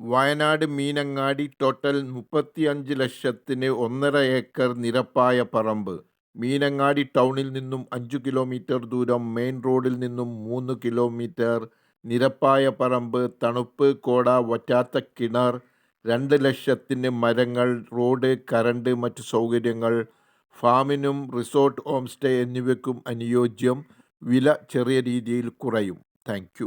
Wayanad Meenangadi total മുപ്പത്തിയഞ്ച് ലക്ഷത്തിന് ഒന്നര ഏക്കർ നിരപ്പായ പറമ്പ്. മീനങ്ങാടി ടൗണിൽ നിന്നും അഞ്ചു കിലോമീറ്റർ ദൂരം മെയിൻ റോഡിൽ നിന്നും മൂന്ന് കിലോമീറ്റർ നിരപ്പായ പറമ്പ് തണുപ്പ് കോട വറ്റാത്ത കിണർ രണ്ട് ലക്ഷത്തിന് മരങ്ങൾ റോഡ് കറണ്ട് മറ്റു സൗകര്യങ്ങൾ ഫാമിനും റിസോർട്ട് ഹോം സ്റ്റേ എന്നിവയ്ക്കും അനുയോജ്യം വില ചെറിയ രീതിയിൽ കുറയും. Thank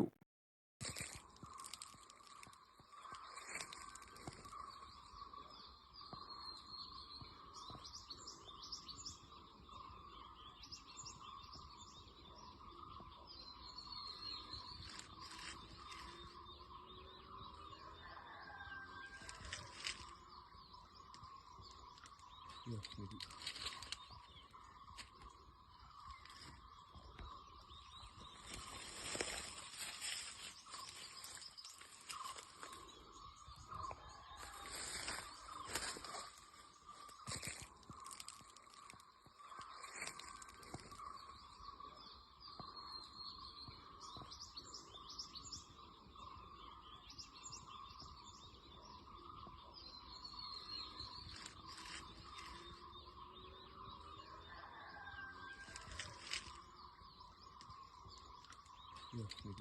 Yes, maybe. Yok, yok.